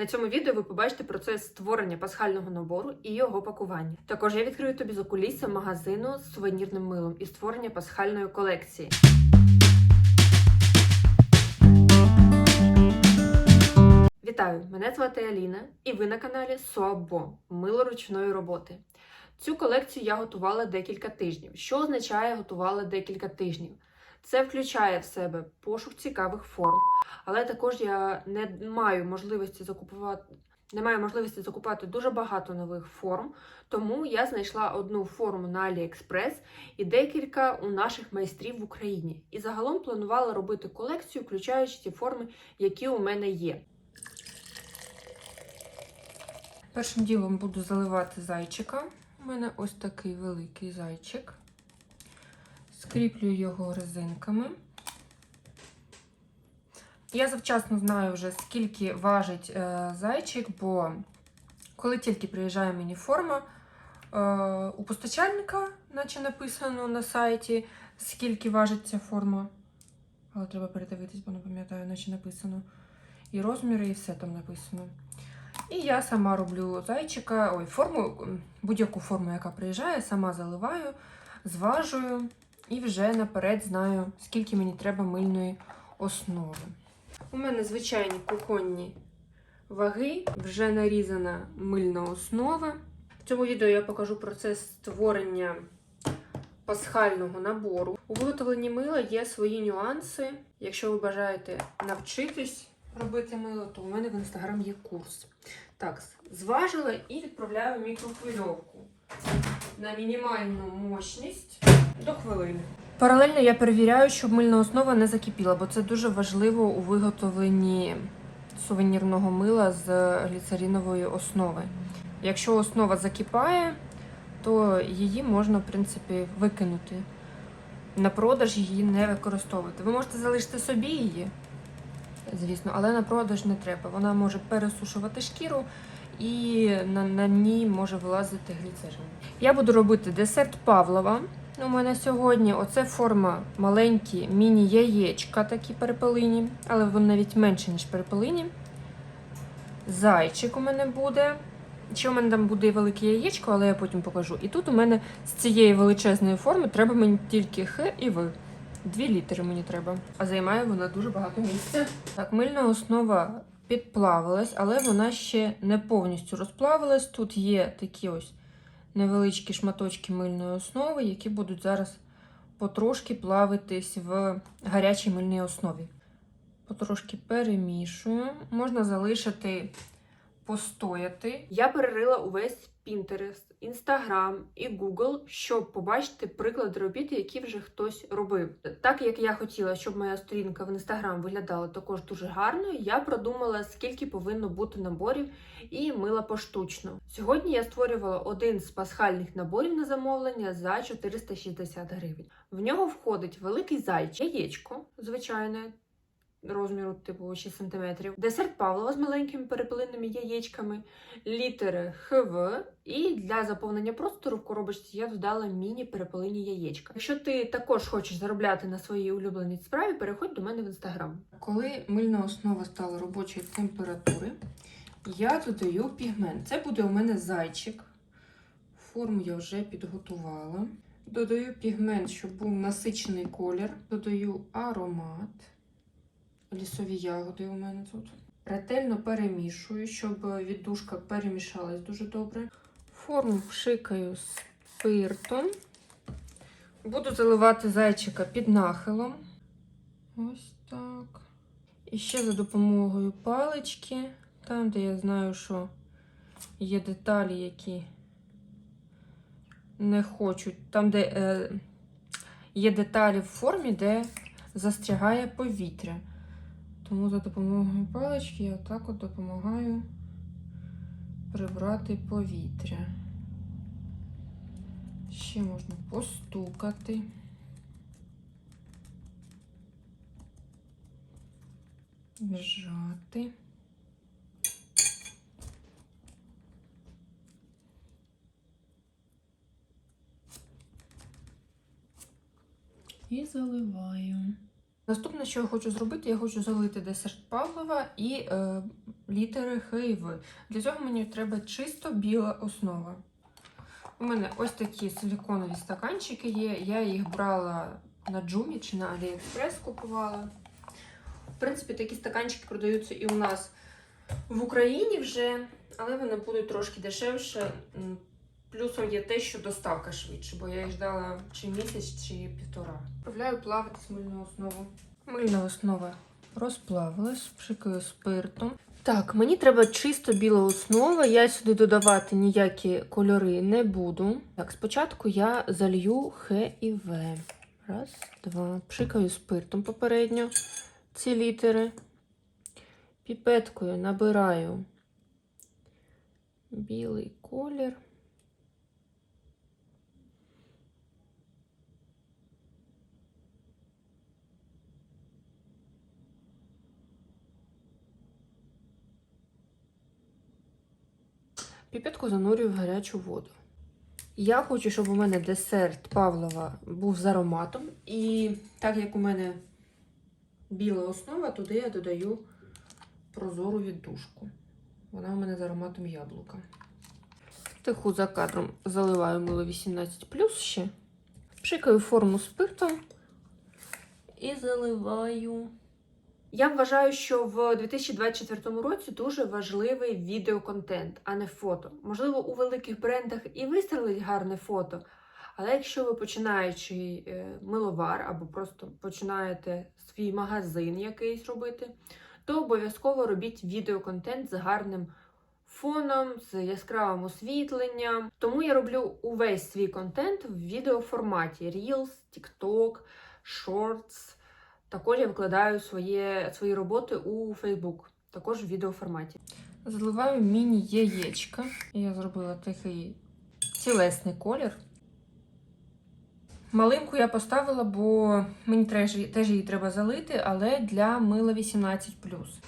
На цьому відео ви побачите процес створення пасхального набору і його пакування. Також я відкрию тобі за кулісся магазину з сувенірним милом і створення пасхальної колекції. Вітаю! Мене звати Аліна, і ви на каналі Суабо Мило ручної роботи. Цю колекцію я готувала декілька тижнів. Що означає готувала декілька тижнів? Це включає в себе пошук цікавих форм, але також я не маю можливості закупувати. Не маю можливості закупати дуже багато нових форм, тому я знайшла одну форму на AliExpress і декілька у наших майстрів в Україні. І загалом планувала робити колекцію, включаючи ті форми, які у мене є. Першим ділом буду заливати зайчика. У мене ось такий великий зайчик. Скріплюю його резинками. Я завчасно знаю вже, скільки важить е, зайчик, бо коли тільки приїжджає мені форма, е, у постачальника, наче написано на сайті, скільки важить ця форма. Але треба передивитись, бо не пам'ятаю, наче написано. І розміри, і все там написано. І я сама роблю зайчика, ой, форму, будь-яку форму, яка приїжджає, сама заливаю, зважую і вже наперед знаю, скільки мені треба мильної основи. У мене звичайні кухонні ваги, вже нарізана мильна основа. В цьому відео я покажу процес створення пасхального набору. У виготовленні мила є свої нюанси. Якщо ви бажаєте навчитись робити мило, то у мене в інстаграм є курс. Так, зважила і відправляю мікрохвильовку на мінімальну мощність до хвилини. Паралельно я перевіряю, щоб мильна основа не закипіла, бо це дуже важливо у виготовленні сувенірного мила з гліцеринової основи. Якщо основа закипає, то її можна, в принципі, викинути. На продаж її не використовувати. Ви можете залишити собі її, звісно, але на продаж не треба. Вона може пересушувати шкіру і на, на ній може вилазити гліцерин. Я буду робити десерт Павлова. У мене сьогодні оце форма маленькі міні-яєчка, такі перепелині, але вони навіть менше, ніж перепелині. Зайчик у мене буде. Ще у мене там буде і велике яєчко, але я потім покажу. І тут у мене з цієї величезної форми треба мені тільки Х і В. Дві літери мені треба. А займає вона дуже багато місця. Так, мильна основа підплавилась, але вона ще не повністю розплавилась. Тут є такі ось невеличкі шматочки мильної основи, які будуть зараз потрошки плавитись в гарячій мильній основі. Потрошки перемішую. Можна залишити постояти. Я перерила увесь Pinterest, Instagram і Google, щоб побачити приклади робіт, які вже хтось робив. Так як я хотіла, щоб моя сторінка в Instagram виглядала також дуже гарно, я продумала, скільки повинно бути наборів і мила поштучно. Сьогодні я створювала один з пасхальних наборів на замовлення за 460 гривень. В нього входить великий зайчик, яєчко, звичайне, розміру типу 6 см, десерт Павлова з маленькими перепелинними яєчками, літери ХВ, і для заповнення простору в коробочці я додала міні-перепелині яєчка. Якщо ти також хочеш заробляти на своїй улюбленій справі, переходь до мене в інстаграм. Коли мильна основа стала робочої температури, я додаю пігмент. Це буде у мене зайчик. Форму я вже підготувала. Додаю пігмент, щоб був насичений колір. Додаю аромат. Лісові ягоди у мене тут. Ретельно перемішую, щоб віддушка перемішалась дуже добре. Форму пшикаю спиртом. Буду заливати зайчика під нахилом. Ось так. І ще за допомогою палички, там, де я знаю, що є деталі, які не хочуть. Там, де е, є деталі в формі, де застрягає повітря. Тому за допомогою палички я так от допомагаю прибрати повітря. Ще можна постукати. Зжати. І заливаю. Наступне, що я хочу зробити, я хочу залити десерт Павлова і е, літери Х. Для цього мені треба чисто біла основа. У мене ось такі силіконові стаканчики є. Я їх брала на Джумі чи на Аліекспрес купувала. В принципі, такі стаканчики продаються і у нас в Україні вже, але вони будуть трошки дешевше. Плюсом є те, що доставка швидше, бо я їх ждала чи місяць, чи півтора. Вправляю плавати мильну основу. Мильна основа розплавилась, пшикаю спиртом. Так, мені треба чисто біла основа. Я сюди додавати ніякі кольори не буду. Так, спочатку я залью Х і В. Раз, два. Пшикаю спиртом попередньо ці літери. Піпеткою набираю білий колір. Піпетку занурюю в гарячу воду. Я хочу, щоб у мене десерт Павлова був з ароматом. І так як у мене біла основа, туди я додаю прозору віддушку. Вона у мене з ароматом яблука. Тиху за кадром заливаю мило 18 ще. Пшикаю форму спиртом і заливаю. Я вважаю, що в 2024 році дуже важливий відеоконтент, а не фото. Можливо, у великих брендах і вистрелить гарне фото. Але якщо ви починаючий е, миловар або просто починаєте свій магазин якийсь робити, то обов'язково робіть відеоконтент з гарним фоном, з яскравим освітленням. Тому я роблю увесь свій контент в відеоформаті: Reels, TikTok, Shorts. Також я викладаю своє, свої роботи у Facebook, також в відеоформаті. Заливаю міні-яєчка. Я зробила такий цілесний колір. Малинку я поставила, бо мені теж, теж її треба залити, але для мила 18.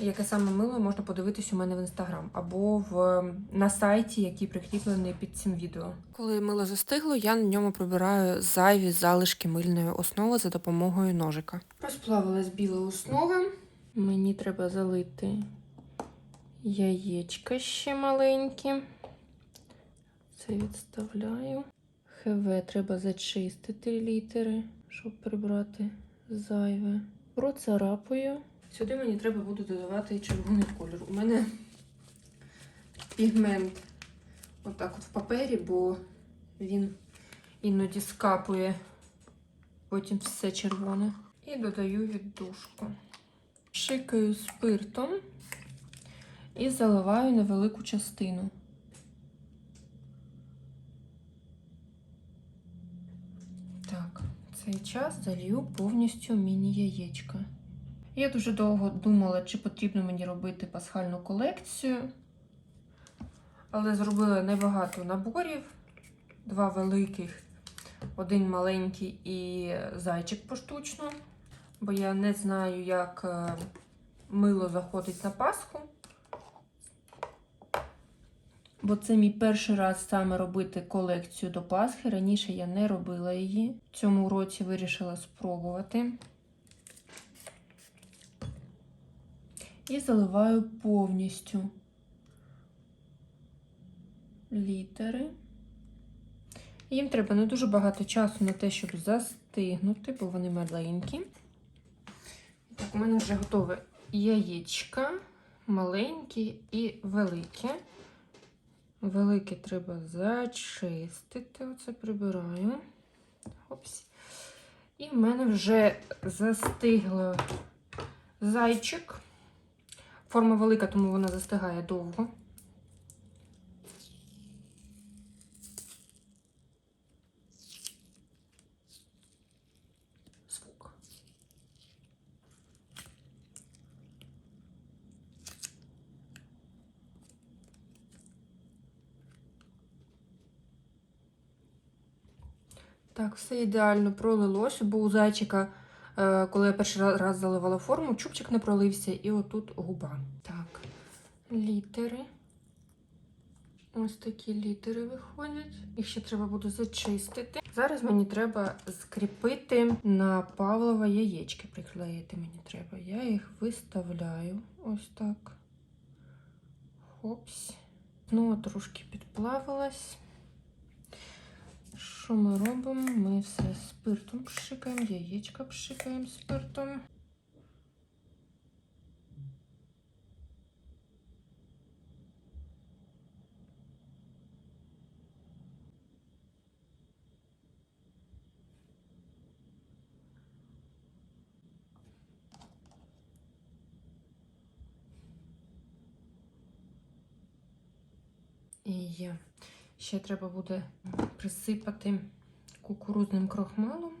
Яке саме мило можна подивитись у мене в інстаграм або в, на сайті, який прикріплений під цим відео. Коли мило застигло, я на ньому прибираю зайві залишки мильної основи за допомогою ножика. Розплавилась біла основа. Мені треба залити яєчка ще маленькі. Це відставляю. ХВ треба зачистити літери, щоб прибрати зайве. Процарапую. Сюди мені треба буде додавати червоний кольор. У мене пігмент отак от в папері, бо він іноді скапує потім все червоне. І додаю віддушку. Шикаю спиртом і заливаю невелику частину. Так, цей час залью повністю міні-яєчка. Я дуже довго думала, чи потрібно мені робити пасхальну колекцію, але зробила небагато наборів: два великих, один маленький і зайчик поштучно, бо я не знаю, як е, мило заходить на Пасху. Бо це мій перший раз саме робити колекцію до Пасхи. Раніше я не робила її. В цьому році вирішила спробувати. І заливаю повністю літери. Їм треба не дуже багато часу на те, щоб застигнути, бо вони маленькі. Так, у мене вже готове яєчка, маленькі і великі. Велике треба зачистити. Оце прибираю. Опс. І в мене вже застигла зайчик. Форма велика, тому вона застигає довго. Так, все ідеально пролилося, бо у зайчика, е, коли я перший раз заливала форму, чубчик не пролився, і отут губа. Так, літери. Ось такі літери виходять. Їх ще треба буде зачистити. Зараз мені треба скріпити на Павлова яєчки, приклеїти мені треба. Я їх виставляю ось так. Хопс. Знову трошки підплавилась. Що ми робимо? Ми все спиртом пшикаємо, яєчка пшикаємо спиртом. І є. Ще треба буде присипати кукурузним крохмалом.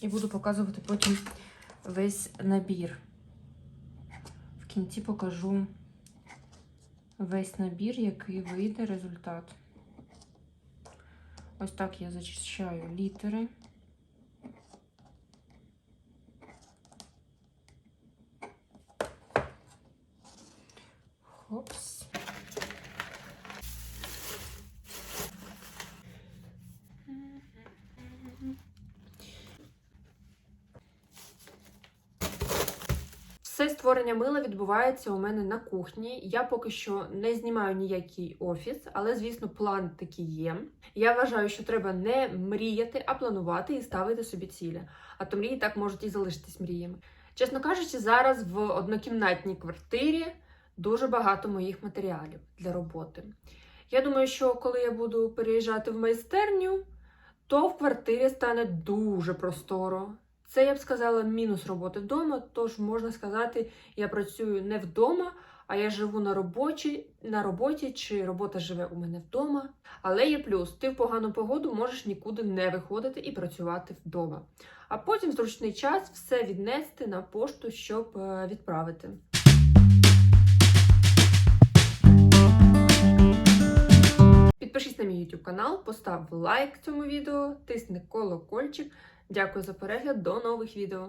І буду показувати потім весь набір. В кінці покажу весь набір, який вийде результат. Ось так я зачищаю літери. Хопс. Все створення мила відбувається у мене на кухні. Я поки що не знімаю ніякий офіс, але звісно, план такий є. Я вважаю, що треба не мріяти, а планувати і ставити собі цілі. А то мрії так можуть і залишитись мріями. Чесно кажучи, зараз в однокімнатній квартирі дуже багато моїх матеріалів для роботи. Я думаю, що коли я буду переїжджати в майстерню, то в квартирі стане дуже просторо. Це я б сказала мінус роботи вдома. Тож можна сказати, я працюю не вдома, а я живу на робочі, на роботі, чи робота живе у мене вдома. Але є плюс: ти в погану погоду можеш нікуди не виходити і працювати вдома. А потім в зручний час все віднести на пошту, щоб е, відправити. Підпишись на мій YouTube канал, постав лайк цьому відео, тисни колокольчик. Дякую за перегляд, до нових відео.